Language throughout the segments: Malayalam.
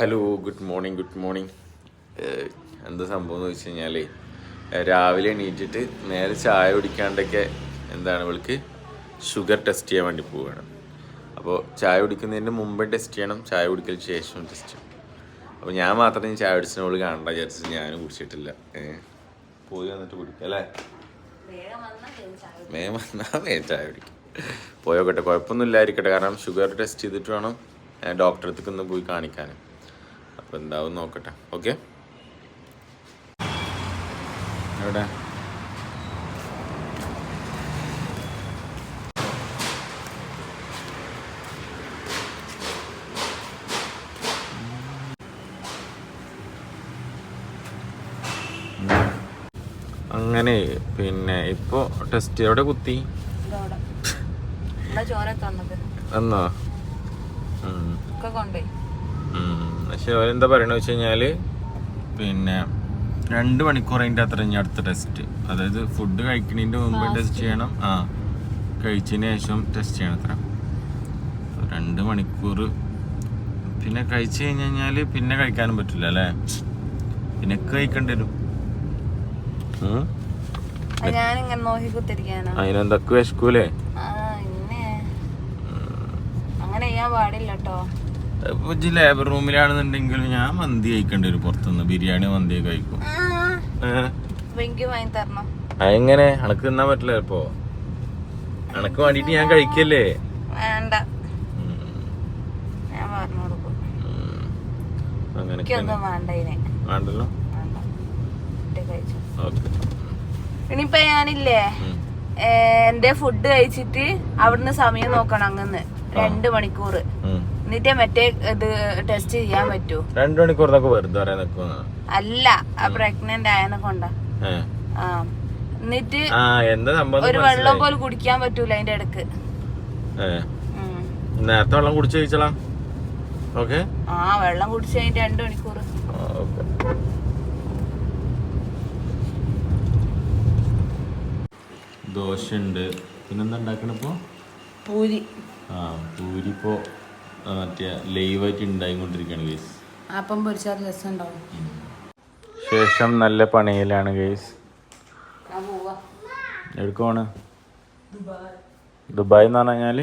Hello good morning good morning എന്താ സംഭവം എന്ന് വെച്ച് കഴിഞ്ഞാൽ രാവിലെ എണീറ്റിട്ട് നേരെ ചായ കുടിക്കാണ്ടൊക്കെ എന്താണ് ഇവൾക്ക് ഷുഗർ ടെസ്റ്റ് ചെയ്യാൻ വേണ്ടി പോവുകയാണ്. അപ്പോൾ ചായ കുടിക്കുന്നതിന് മുമ്പ് ടെസ്റ്റ് ചെയ്യണം ചായ കുടിക്കലിന് ശേഷം ടെസ്റ്റ് ചെയ്യണം. അപ്പോൾ ഞാൻ മാത്രമേ ചായ കുടിച്ചിട്ട് അവൾ കാണണ്ട വിചാരിച്ചത് ഞാനും കുടിച്ചിട്ടില്ല. പോയി വന്നിട്ട് കുടിക്കാം അല്ലേ? വേഗം വന്നാൽ വേഗം ചായ കുടിക്കും. പോയോക്കട്ടെ കുഴപ്പമൊന്നും ഇല്ലായിരിക്കട്ടെ കാരണം ഷുഗർ ടെസ്റ്റ് ചെയ്തിട്ട് വേണം ഞാൻ ഡോക്ടറെ അടുത്തേക്ക് ഒന്ന് പോയി കാണിക്കാൻ അപ്പോൾ എന്താവും നോക്കട്ടെ. ഓക്കെ എവിടെ? അങ്ങനെ പിന്നെ ഇപ്പോ ടെസ്റ്റ് എവിടെ കുത്തി? ഇതവിടെ. ഇവിടെ പക്ഷെ അവരെന്താ പറയണ വെച്ച് കഴിഞ്ഞാൽ പിന്നെ രണ്ട് മണിക്കൂർ അതിന്റെ അത്ര ഇനി അടുത്ത ടെസ്റ്റ് അതായത് ഫുഡ് കഴിക്കുന്നതിന്റെ മുമ്പ് ടെസ്റ്റ് ചെയ്യണം. ആ കഴിച്ചതിന് ശേഷം ടെസ്റ്റ് ചെയ്യണം അത്ര. രണ്ട് മണിക്കൂർ. പിന്നെ കഴിച്ചു കഴിഞ്ഞ് കഴിഞ്ഞാൽ പിന്നെ കഴിക്കാനും പറ്റില്ല അല്ലേ? പിന്നെ കഴിക്കേണ്ടി വരും. അതിനെന്തൊക്കെ വിശക്കൂലേ? ആ ഇന്നെ. അങ്ങനെ ചെയ്യാൻ പാടില്ല കേട്ടോ ഇപ്പൊ ഇജ്ജ് ലേബർ റൂമിലാണെന്നുണ്ടെങ്കിൽ ഞാൻ മന്തി കഴിക്കേണ്ടി വരും പുറത്തുനിന്ന്. ബിരിയാണി മന്തി കഴിക്കും. അതെങ്ങനെ അനക്ക് തിന്നാൻ പറ്റില്ല ഇപ്പോ? അനക്ക് വേണ്ടിട്ട് ഞാൻ കഴിക്കല്ലേ? വേണ്ട. അങ്ങനെ വേണ്ടല്ലോ? ഇനിയിപ്പൊ ഞാനില്ലേ എന്റെ ഫുഡ് കഴിച്ചിട്ട് അവിടുന്ന് സമയം നോക്കണം അങ്ങനെ രണ്ട് മണിക്കൂർ എന്നിട്ടേ മറ്റേ ഇത് ടെസ്റ്റ് ചെയ്യാൻ പറ്റൂ. രണ്ടു മണിക്കൂറിനൊക്കെ വെറുതെ പറയാൻ അല്ല ആ പ്രഗ്നന്റ് ആയനെ കൊണ്ടാ. ആ. എന്നിട്ട് ആ എന്താ സംഭവം ഒരു വെള്ളം. പോലും കുടിക്കാൻ പറ്റൂല അതിന്റെ ഇടയ്ക്ക്. നേരത്തെ വെള്ളം കുടിച്ചു കഴിച്ചോളാം ഓക്കെ? ആ വെള്ളം കുടിച്ചു കഴിഞ്ഞിട്ട് രണ്ട് മണിക്കൂർ. ഓക്കെ. ദോശ ഉണ്ട് പിന്നെന്താ ഉണ്ടാക്കണിപ്പോ പൂരി. ആ പൂരിപ്പോ ആ, മറ്റേ ലൈവായിട്ട് ഉണ്ടായിക്കൊണ്ടിരിക്കുകയാണ് ഗേസ് അപ്പം പൊരിച്ചാൽ രസം ഉണ്ടാവും ശേഷം നല്ല പണിയിലാണ് ഗേസ് എടുക്കുവാണ് ദുബായ്. എന്ന് പറഞ്ഞാൽ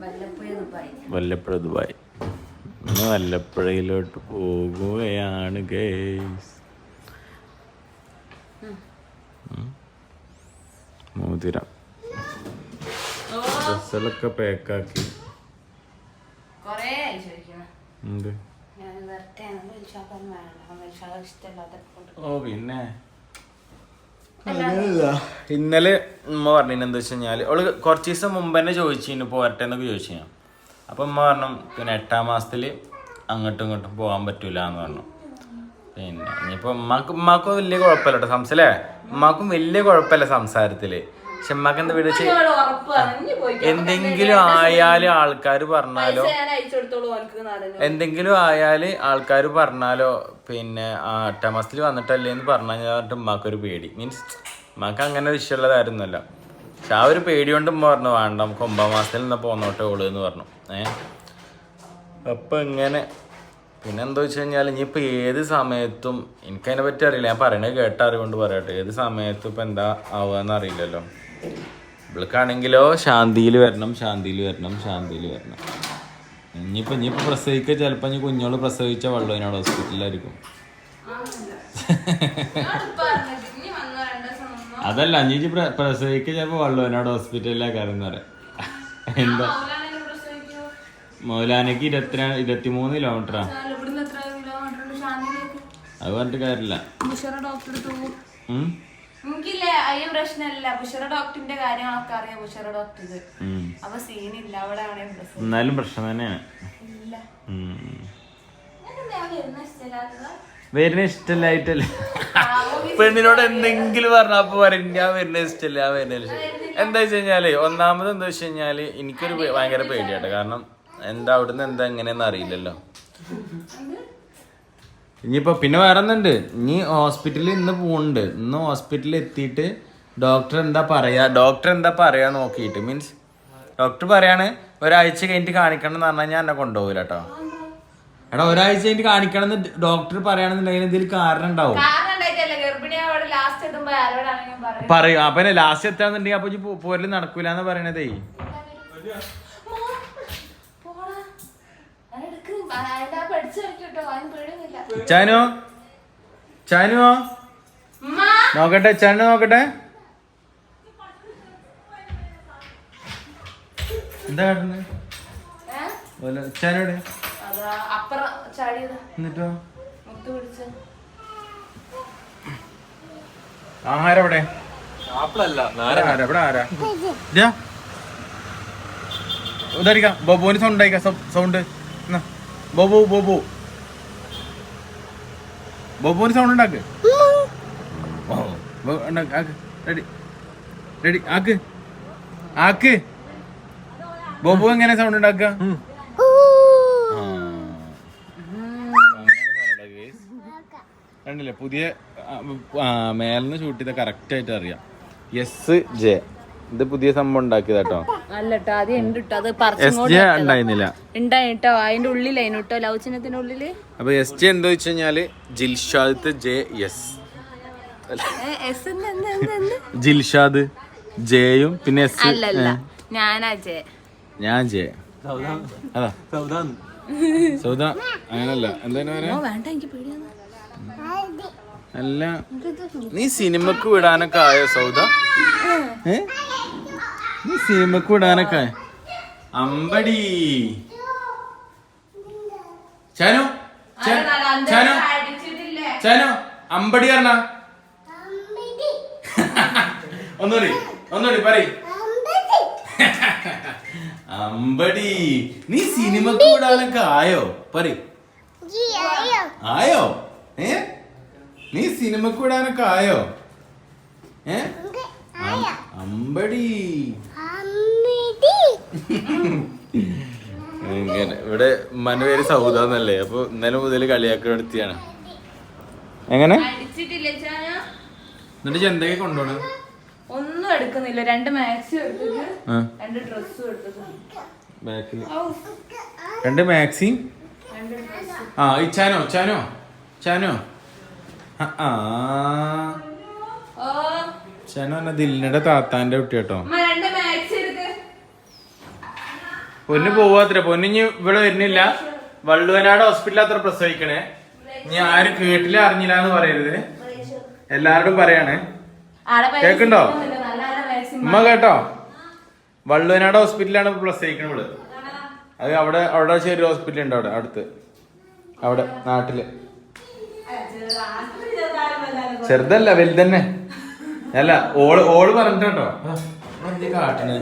വല്ലപ്പോഴും ദുബായ്. വല്ലപ്പുഴ ദുബായ്. ഇന്ന് വല്ലപ്പുഴയിലോട്ട് പോകുകയാണ് ഗേസ് മോതിരം. ഡ്രസ്സുകളൊക്കെ പാക്കാക്കി കൊറേ ആയി ചോദിക്കണം ഉണ്ട് ഞാൻ വരട്ടെ വലിച്ചാക്കാൻ വേണ്ട വലിച്ചാക്കാൻ ഓ പിന്നെ? ഇന്നലെ ഉമ്മ പറഞ്ഞു എന്താ വെച്ച് കഴിഞ്ഞാൽ അവൾ കുറച്ച് ദിവസം മുമ്പ് തന്നെ ചോദിച്ചു പോരട്ടെ എന്നൊക്കെ ചോദിച്ചു ഞാൻ. അപ്പൊ ഉമ്മ പറഞ്ഞു പിന്നെ എട്ടാം മാസത്തിൽ അങ്ങോട്ടും ഇങ്ങോട്ടും പോകാൻ പറ്റൂല എന്ന് പറഞ്ഞു. പിന്നെ ഇനിയിപ്പോ ഉമ്മാക്ക് ഉമ്മാക്കും വലിയ കുഴപ്പമില്ല കേട്ടോ സംസാരല്ലേ ഉമ്മാക്കും വലിയ കുഴപ്പമില്ല സംസാരത്തിൽ. പക്ഷെ ഉമ്മാക്ക് എന്താ വീട് എന്തെങ്കിലും ആയാൽ ആൾക്കാർ പറഞ്ഞാലോ? എന്തെങ്കിലും ആയാൽ ആൾക്കാർ പറഞ്ഞാലോ? പിന്നെ ആ എട്ടാം മാസത്തിൽ വന്നിട്ടല്ലേ എന്ന് പറഞ്ഞിട്ട് ഉമ്മാക്കൊരു പേടി. മീൻസ് ഉമ്മാക്ക് അങ്ങനെ ഒരു ഇഷ്ടമുള്ളതായിരുന്നല്ലോ പക്ഷെ ആ ഒരു പേടി കൊണ്ട് ഉമ്മ പറഞ്ഞു വേണ്ട നമുക്ക് ഒമ്പതാം മാസത്തിൽ നിന്ന് പോന്നോട്ടെ ഓൾ എന്ന് പറഞ്ഞു. ഏ? അപ്പൊ ഇങ്ങനെ പിന്നെ എന്താ വെച്ച് കഴിഞ്ഞാൽ ഇനിയിപ്പോൾ ഏത് സമയത്തും എനിക്കതിനെ പറ്റി അറിയില്ല. ഞാൻ പറയണത് കേട്ട അറിവുകൊണ്ട് പറയട്ടെ. ഏത് സമയത്തും ഇപ്പം എന്താ ആവുക അറിയില്ലല്ലോ ഇവൾക്കാണെങ്കിലോ ശാന്തിയിൽ വരണം ശാന്തിയിൽ വരണം ശാന്തിയിൽ വരണം. ഇനിയിപ്പോ ഇനിയിപ്പോ പ്രസവിക്ക ചിലപ്പോ ഇനി കുഞ്ഞോൾ പ്രസവിച്ച വള്ളുവിനോട് ഹോസ്പിറ്റലിലായിരിക്കും. അതല്ല പ്രസവിക്ക ചിലപ്പോ വള്ളുവിനോട് ഹോസ്പിറ്റലിലേക്കാരെന്ന് പറയാം. എന്താ. മൗലാനക്ക് ഇരുപത്തിരണ്ട് ഇരുപത്തിമൂന്ന് കിലോമീറ്ററാ അത് പറഞ്ഞിട്ട് കാര്യമില്ല. ഡോക്ടർ? എനിക്കില്ലേ അയ്യ പ്രശ്നമില്ല ബുഷറ ഡോക്ടറിന്റെ കാര്യങ്ങളൊക്കെ അറിയാം. ബുഷറ ഡോക്ടർ. അപ്പൊ സീനില്ല അവിടെ ആണെങ്കിൽ പ്രശ്നം എന്നാലും പ്രശ്നം തന്നെയാണ്. ഇല്ല. വരുന്ന ഇഷ്ടല്ലായിട്ടല്ല. പെണ്ണിനോട് എന്തെങ്കിലും പറഞ്ഞ അപ്പൊ പറയും ഞാൻ വരുന്ന ഇഷ്ടമല്ല ഞാൻ വരുന്ന ഇഷ്ടം എന്താ വെച്ച് കഴിഞ്ഞാൽ ഒന്നാമത് എന്താ വെച്ച് കഴിഞ്ഞാൽ എനിക്കൊരു ഭയങ്കര പേടിയാട്ടോ. കാരണം എന്താ അവിടുന്ന് എന്താ എങ്ങനെയെന്ന് അറിയില്ലല്ലോ. ഇനിയിപ്പോ പിന്നെ വേറെ ഒന്നുണ്ട് ഇനി ഹോസ്പിറ്റലിൽ ഇന്ന് പോകുന്നുണ്ട് ഇന്ന് ഹോസ്പിറ്റലിൽ എത്തിയിട്ട് ഡോക്ടർ എന്താ പറയാ ഡോക്ടർ എന്താ പറയാ നോക്കിയിട്ട് മീൻസ് ഡോക്ടർ പറയാണ് ഒരാഴ്ച കഴിഞ്ഞിട്ട് കാണിക്കണം എന്ന് പറഞ്ഞാൽ ഞാൻ എന്നെ കൊണ്ടുപോകില്ല കേട്ടോ എടാ ഒരാഴ്ച കഴിഞ്ഞിട്ട് കാണിക്കണം എന്ന് ഡോക്ടർ പറയുകയാണെന്നുണ്ടെങ്കിൽ എന്തെങ്കിലും കാരണം ഉണ്ടാവും. പറയും. അപ്പൊ ലാസ്റ്റ് എത്താന്നുണ്ടെങ്കിൽ അപ്പൊ പോരൽ നടക്കൂലെന്ന് പറയണതേ. ചാനോ? ചാനുവോ നോക്കട്ടെ ചാനു നോക്കട്ടെ. എന്താ കാട്ടുന്നത്? ചാനോടെ എന്നിട്ടോ? ആഹാരം എവിടെ? ബോബുവിന് സൗണ്ട് ആയിക്കാം സൗണ്ട് എന്നാ. ബോബു ബോബു ബോബുവിന് സൗണ്ട് ഉണ്ടാക്ക്. ആക്ക്. റെഡി റെഡി ആക്ക്. ആക്ക്. ബോബു എങ്ങനെ സൗണ്ട് ഉണ്ടാക്കുക. കണ്ടില്ലേ പുതിയ മേലിന്ന് ഷൂട്ട് ചെയ്ത കറക്റ്റ് ആയിട്ട് അറിയാം. എസ് ജെ ഇത് പുതിയ സംഭവം ഉണ്ടാക്കിയതാട്ടോ. അല്ലട്ടോ ഉണ്ട് അത് ഉണ്ടായിരുന്നില്ല. ഉണ്ടായിട്ടോ? അതിന്റെ ഉള്ളിൽ കേട്ടോ ലവ് ചിഹ്നത്തിന്റെ ഉള്ളിൽ? അപ്പൊ എസ് ജെ എന്താ വെച്ച് കഴിഞ്ഞാൽ ജിൽഷാദ് ജെ എസ്. ജിൽഷാദ് ജെയും പിന്നെ എസ് അല്ലല്ല ഞാനാ ജെ. ഞാൻ ജെ. സൗദാൻ അതാ. സൗദാൻ സൗദ. അങ്ങനല്ല. എന്താ പറയാ ഓ വേണ്ട എനിക്ക് പേടിയാണ് അല്ല. നീ സിനിമക്ക് വിടാനൊക്കെ ആയോ സൗദ? ഏ? സിനിമക്ക് വിടാനൊക്കെ? അമ്പടി. ചനു ചനു ചനു ചാനു അമ്പടി പറഞ്ഞ. ഒന്നുകൂടി ഒന്നുകൂടി പറ അമ്പടി. നീ സിനിമക്ക് വിടാനൊക്കെ ആയോ? പറ ആയോ? ഏ? നീ സിനിമക്ക് വിടാനൊക്കെ ആയോ? ഏ? അമ്പടി. ഇങ്ങനെ. ഇവിടെ ഉമ്മാന്റെ പേര് സൗദ എന്നല്ലേ? അപ്പൊ ഇന്നലെ മുതൽ കളിയാക്കി എടുത്തിയാണ് എങ്ങനെ? എന്നിട്ട് ചെന്തൊക്കെ കൊണ്ടുപോണ? ഒന്നും എടുക്കുന്നില്ല. രണ്ട് മാക്സി എടുത്തത് രണ്ട് ഡ്രസ്സും ബാക്കിൽ രണ്ട് മാക്സി? രണ്ട് ഡ്രസ്സ്. ആ ഈ ചാനോ ചാനോ ചാനോ. ആ, ചാനോ പറഞ്ഞ ദിലിനയുടെ താത്താന്റെ കുട്ടി കേട്ടോ അമ്മ രണ്ട് മാക്സ് എടുക്ക് പൊന്നു പോവാത്ര. പൊന്നിഞ്ഞ് ഇവിടെ വരുന്നില്ല. വള്ളുവനാട് ഹോസ്പിറ്റലിൽ അത്ര പ്രസവിക്കണേ. ഇനി ആരും കേട്ടില്ല അറിഞ്ഞില്ല എന്ന് പറയരുത്. എല്ലാരോടും പറയാണ്. കേക്കുണ്ടോ? ഉമ്മ കേട്ടോ? വള്ളുവനാട് ഹോസ്പിറ്റലാണ് പ്രസവിക്കണത് ഇവൾ. അത് അവിടെ അവിടെ ചെറിയ ഹോസ്പിറ്റൽ ഉണ്ട് അവിടെ അടുത്ത്. അവിടെ നാട്ടിൽ. ചെറുതല്ല വലുതന്നെ. അല്ല ഓൾ ഓൾ പറഞ്ഞിട്ടോ കാട്ടണ്.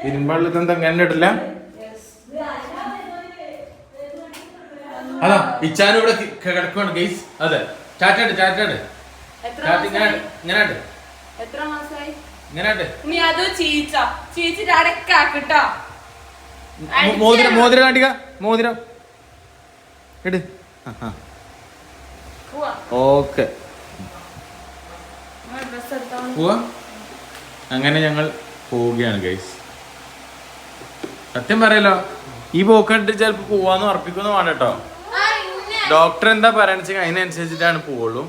അതൊക്കെ തന്ത അങ്ങനെ ഇടില്ല? അതാ ഇച്ചാനും ഇവിടെ കിടക്കുവാണ് ഗെയ്സ് അതെ. ചാറ്റാട് ചാറ്റാട് ഇങ്ങനെ എത്ര നീ അത് ചീച്ച. ചീച്ചിട്ട് അടക്കാക്കിട്ടോ മോതിരം മോതിരം കാട്ടിക്ക മോതിരം. ഇട്. പോവാ. ഓക്കെ. ഡ്രസ് എടുത്തോ പോവാ. അങ്ങനെ ഞങ്ങൾ പോവുകയാണ് ഗൈസ് സത്യം പറയല്ലോ ഈ പോക്ക് കണ്ടിട്ട് ചിലപ്പോ പോവാന്ന് ഉറപ്പിക്കുന്നു വേണ്ട കേട്ടോ. ഡോക്ടർ എന്താ പറയണെച്ച വെച്ചാൽ അതിനനുസരിച്ചിട്ടാണ് പോവുള്ളൂ.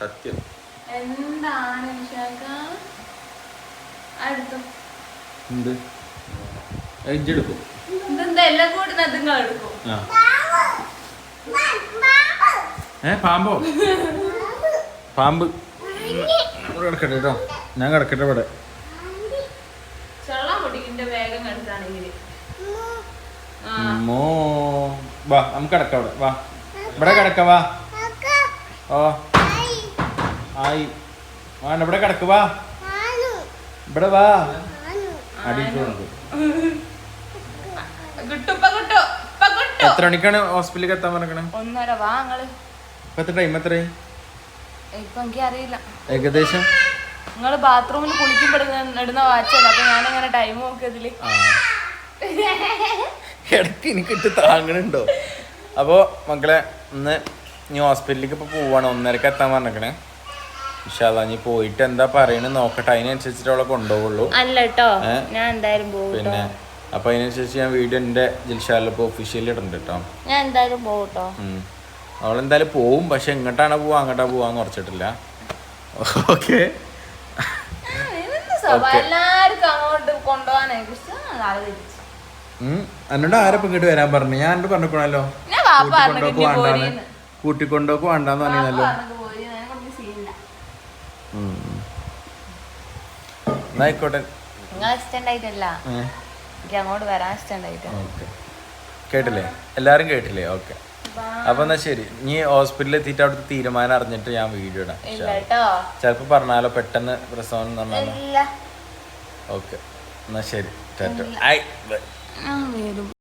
സത്യം. എന്ത്? എടുക്കും. ഏ പാമ്പോ? പാമ്പ്. കിടക്കട്ടെ കേട്ടോ. ഞാൻ കിടക്കട്ടെ ഇവിടെ. വേഗം കണ്ടിട്ടാണെങ്കിൽ മോ. വാ നമുക്ക് കിടക്കാം ഇവിടെ വാ. ഇവിടെ കിടക്ക വാ. ഓ. ആയി. വേണ്ട ഇവിടെ കിടക്ക് വാ. ഇവിടെ വാ. അടിയിട്ട് കൊടുക്കും കിട്ടും ഇപ്പൊ കിട്ടും ഇപ്പൊ കിട്ടും. എത്ര മണിക്കാണ് ഹോസ്പിറ്റലിലേക്ക് എത്താൻ പറഞ്ഞത് ഒന്നര വാ നിങ്ങൾ ഇപ്പൊ എത്ര ടൈം എത്രയായി? ഇപ്പൊ എനിക്ക് അറിയില്ല. ഏകദേശം? നിങ്ങൾ ബാത്റൂമിൽ കുളിക്കുമ്പോഴുന്ന ഇടുന്ന വാച്ചല്ല അപ്പൊ ഞാനിങ്ങനെ ടൈം നോക്കിയതിൽ ഇടയ്ക്ക് എനിക്ക് ഇട്ട് താങ്ങണുണ്ടോ? അപ്പോൾ മക്കളെ ഇന്ന് ഇനി ഹോസ്പിറ്റലിലേക്ക് ഇപ്പോൾ പോവാണ്. ഒന്നരക്ക് എത്താൻ പറഞ്ഞേക്കണേ. ഇനി പോയിട്ട് എന്താ പറയണെന്ന് നോക്കട്ടെ. അതിനനുസരിച്ചിട്ട് അവളെ കൊണ്ടുപോകുള്ളൂ അല്ല കേട്ടോ ഞാൻ എന്തായാലും പോകും പിന്നെ അപ്പൊ അതിനനുസരിച്ച് ഞാൻ വീഡിയോ എന്റെ ജിൽഷാലിൽ ഇപ്പോൾ ഒഫീഷ്യലി ഇടണ്ട് കേട്ടോ ഞാൻ എന്തായാലും പോകും കേട്ടോ അവളെന്തായാലും പോവും പക്ഷെ എങ്ങോട്ടാണ് പോവാ അങ്ങോട്ടാ പോവാന്ന് ഉറച്ചിട്ടില്ല. ഓക്കെ. എല്ലാവർക്കും അങ്ങോട്ട് തിരിച്ചു. എന്നോട് ആരപ്പം ഇങ്ങോട്ട് വരാൻ പറഞ്ഞു? ഞാൻ എന്നോട് പറഞ്ഞിക്കണല്ലോ ഞാൻ വാപ്പ പറഞ്ഞു കൂട്ടിക്കൊണ്ടോക്ക് കിണ്ടി വേണ്ടാന്ന്. കൂട്ടിക്കൊണ്ടോക്ക് വേണ്ടാന്ന് പറഞ്ഞല്ലോ ആയിക്കോട്ടെ. കേട്ടില്ലേ? എല്ലാരും കേട്ടില്ലേ? ഓക്കെ. അപ്പൊ എന്നാ ശരി. നീ ഹോസ്പിറ്റലിൽ എത്തിയിട്ട് അവിടുത്തെ തീരുമാനം അറിഞ്ഞിട്ട് ഞാൻ വീഡിയോ ഇടാം. ചിലപ്പോ പറഞ്ഞാലോ പെട്ടെന്ന് പ്രസവം പറഞ്ഞാലോ. ഓക്കെ. എന്നാ ശരി. ടാറ്റോ. ഐ